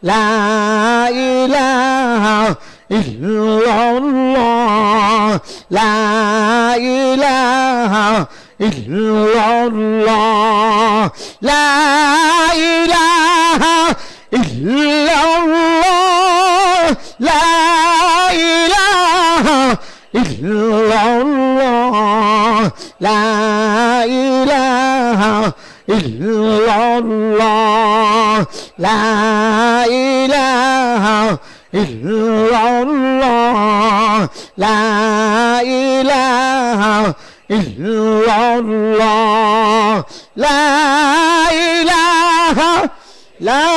拉一拉。إلا الله لا إله إلا الله لا إله لا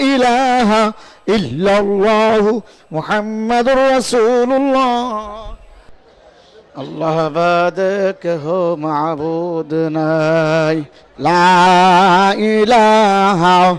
إله إلا الله محمد رسول الله الله بعدك هو معبودنا لا إله